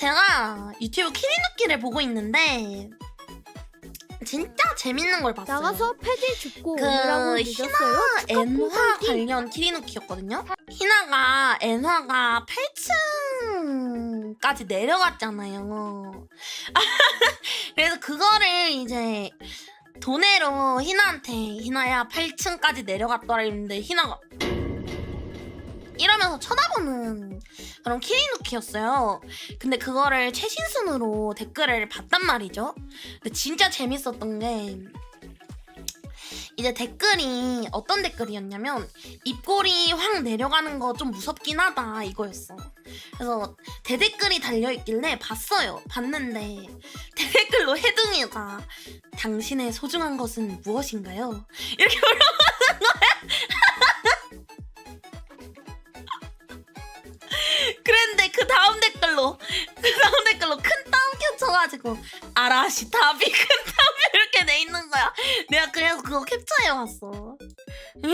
제가 유튜브 키리누키를 보고 있는데 진짜 재밌는 걸 봤어요. 나가서 패딩 줍고 그 오느라고 늦었어요. 엔화 관련 키리누키였거든요. 희나가 엔화가 8층까지 내려갔잖아요. 그래서 그거를 이제 도내로 희나한테 희나야 8층까지 내려갔더라 했는데 희나가 이러면서 쳐다보는 그런 키리누키였어요. 근데 그거를 최신순으로 댓글을 봤단 말이죠. 근데 진짜 재밌었던 게 이제 댓글이 어떤 댓글이었냐면 입꼬리 확 내려가는 거 좀 무섭긴 하다 이거였어. 그래서 대댓글이 달려있길래 봤어요. 봤는데 대댓글로 해둥이가 당신의 소중한 것은 무엇인가요? 이렇게 물어보는 거야. 댓글로 그 다음 댓글로 큰땀 겹쳐가지고 아라시 답이 큰 땀이 이렇게 돼 있는 거야. 내가 그래서 그거 캡처해 왔어.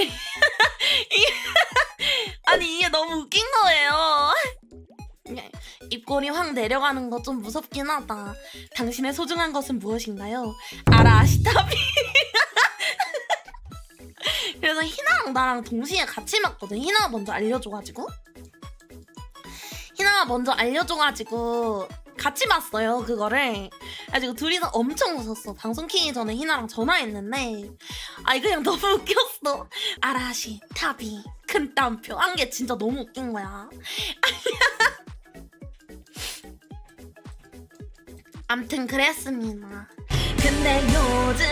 이게- 아니 이게 너무 웃긴 거예요. 입꼬리 확 내려가는 거 좀 무섭긴 하다. 당신의 소중한 것은 무엇인가요? 아라시타비. 그래서 희나랑 나랑 동시에 같이 맞거든. 희나가 먼저 알려줘가지고. 먼저 알려줘가지고 같이 봤어요 그거를. 그래가지고 둘이서 엄청 웃었어. 방송 키기 전에 희나랑 전화했는데 아니 그냥 너무 웃겼어. 아라시 타비 큰 땀표 한 게 진짜 너무 웃긴 거야. 암튼 그랬습니다. 근데 요즘